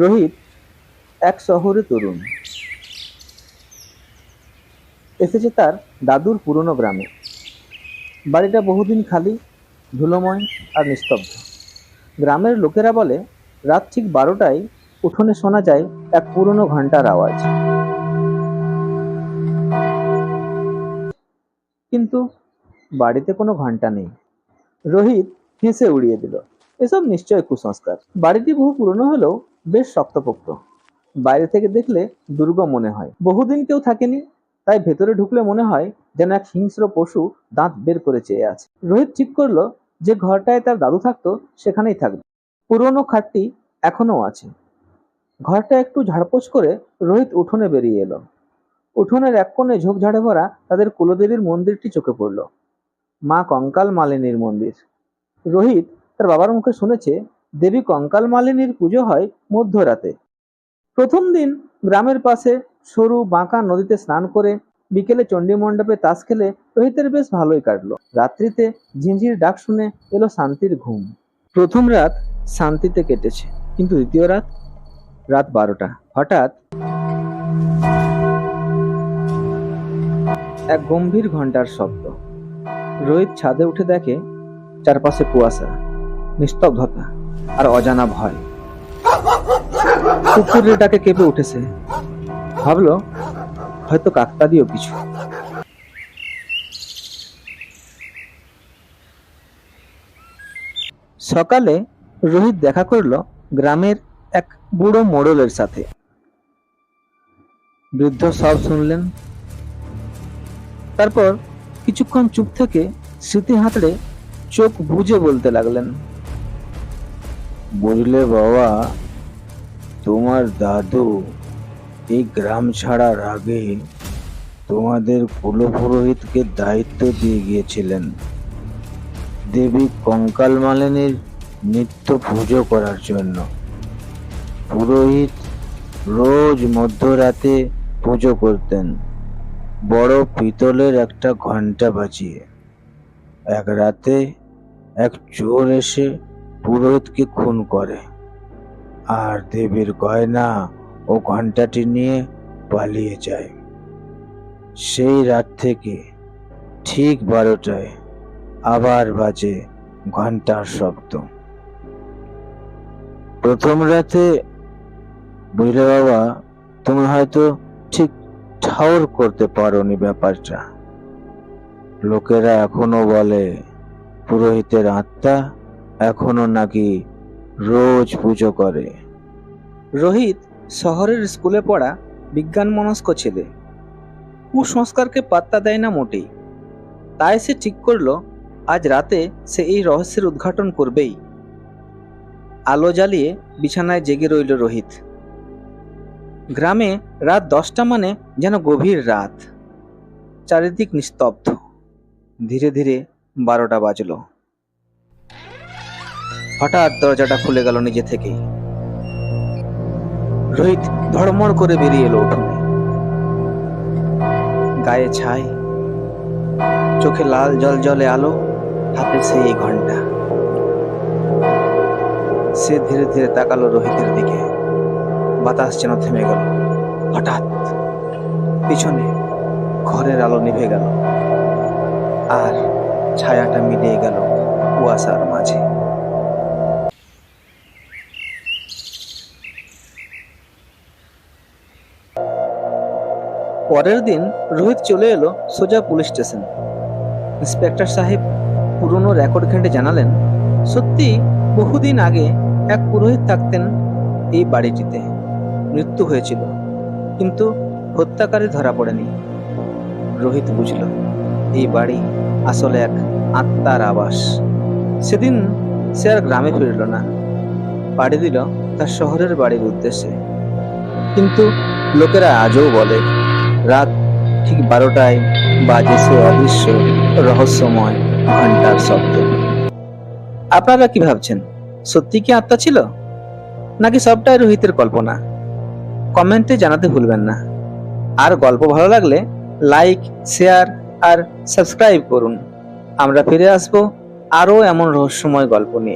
রোহিত, এক শহরে তরুণ। এসেছে তার দাদুর পুরনো গ্রামে। বাড়িটা বহুদিন খালি, ধুলোময় আর নিস্তব্ধ। গ্রামের লোকেরা বলে, রাত ঠিক বারোটায় উঠোনে শোনা যায় এক পুরনো ঘণ্টার আওয়াজ। কিন্তু বাড়িতে কোনো ঘণ্টা নেই। রোহিত হেসে উড়িয়ে দিল, এসব নিশ্চয় কুসংস্কার। বাড়িটি বহু পুরনো হলেও বেশ শক্তপোক্ত। বাইরে থেকে দেখলে দুর্গ মনে হয়। বহুদিন কেউ থাকেনি, তাই ভেতরে ঢুকলে মনে হয় যেন এক হিংস্র পশু দাঁত বের করে চেয়ে আছে। রোহিত ঠিক করল যে ঘরটায় তার দাদু থাকতো, সেখানেই থাকবে। পুরনো খাটটি এখনও আছে। ঘরটা একটু ঝাড়পোছ করে রোহিত উঠোনে বেরিয়ে এলো। উঠোনের এক কোণে ঝোপঝাড়ে ভরা তাদের কুলদেবীর মন্দিরটি চোখে পড়ল। মা কঙ্কাল মালিনীর মন্দির। রোহিত তার বাবার মুখে শুনেছে দেবী কঙ্কাল মালিনীর পুজো হয় মধ্যরাতে। প্রথম দিন গ্রামের পাশে সরু বাঁকা নদীতে স্নান করে বিকেলে চণ্ডী মণ্ডপে তাস খেলে রোহিতের বেশ ভালোই কাটলো। রাত্রিতে ঝিঞ্ঝির ডাক শুনে এলো শান্তির ঘুম। প্রথম রাত শান্তিতে কেটেছে, কিন্তু দ্বিতীয় রাত রাত বারোটা। হঠাৎ এক গম্ভীর ঘণ্টার শব্দ। রোহিত ছাদে উঠে দেখে চারপাশে কুয়াশা, নিস্তব্ধতা। আর অজানা ভয়। কুকুরের ডাকে কেঁপে উঠেছে। ভাবলো, হয়তো কাকতাদিও কিছু সকালে রোহিত দেখা করল গ্রামের এক বুড়ো মোড়লের সাথে। বৃদ্ধ সব শুনলেন। তারপর কিছুক্ষণ চুপ থেকে স্মৃতি হাতড়ে চোখ বুঝে বলতে লাগলেন। বুঝলে বাবা, তোমার দাদু এই গ্রাম ছাড়ার আগে তোমাদের কুলপুরোহিতকে দায়িত্ব দিয়ে গিয়েছিলেন। দেবী কঙ্কাল মালিনীর নিত্য পুজো করার জন্য। পুরোহিত রোজ মধ্যরাতে পুজো করতেন। বড় পিতলের একটা ঘণ্টা বাজিয়ে। এক রাতে এক চোর এসে পুরোহিতকে খুন করে। আর দেবীর গয়না ও ঘন্টাটি নিয়ে পালিয়ে যায়। সেই রাত থেকে ঠিক বারোটায় আবার বাজে ঘণ্টার শব্দ। প্রথম রাতে বুঝলে বাবা, তুমি হয়তো ঠিক ঠাউর করতে পারোনি ব্যাপারটা। লোকেরা এখনও বলে, পুরোহিতের আত্মা এখনও নাকি রোজ পুজো করে। রোহিত শহরের স্কুলে পড়া বিজ্ঞান মনস্ক ছেলে। কুসংস্কারকে পাত্তা দেয় না মোটেই। তাই সে ঠিক করল, আজ রাতে সে এই রহস্যের উদ্ঘাটন করবেই। আলো জ্বালিয়ে বিছানায় জেগে রইল রোহিত। গ্রামে রাত দশটা মানে যেন গভীর রাত। চারিদিক নিস্তব্ধ। ধীরে ধীরে বারোটা বাজলো। হঠাৎ দরজাটা খুলে গেল নিজে থেকেই রোহিত ধড়মড় করে বেরিয়ে এলো উঠোনে। গায়ে ছাই, চোখে লাল জল জলে আলো, হাতে সেই ঘণ্টা। সে ধীরে ধীরে তাকালো রোহিতের দিকে। বাতাস যেন থেমে গেল। হঠাৎ পিছনে ঘরের আলো নিভে গেল। আর ছায়াটা মিলিয়ে গেল কুয়াশার মাঝে। পরের দিন রোহিত চলে এলো সোজা পুলিশ স্টেশন। ইন্সপেক্টর সাহেব পুরনো রেকর্ড ঘেঁটে জানালেন, সত্যি, বহুদিন আগে এক পুরোহিত থাকতেন এই বাড়িটিতে। মৃত্যু হয়েছিল, কিন্তু হত্যাকারী ধরা পড়েনি। রোহিত বুঝল, এই বাড়ি আসলে এক আত্মার আবাস। সেদিন সে আর গ্রামে ফিরল না। পাড়ি দিল তার শহরের বাড়ির উদ্দেশ্যে। কিন্তু লোকেরা আজও বলে রাত ঠিক বারোটায় বাজে সে অদৃশ্য রহস্যময় ঘণ্টার শব্দ। আপনারা কি ভাবছেন? সত্যি কি আত্মা ছিল? নাকি সবটাই রোহিতের কল্পনা? কমেন্টে জানাতে ভুলবেন না। আর গল্প ভালো লাগলে লাইক, শেয়ার আর সাবস্ক্রাইব করুন। আমরা ফিরে আসব আরও এমন রহস্যময় গল্প নিয়ে।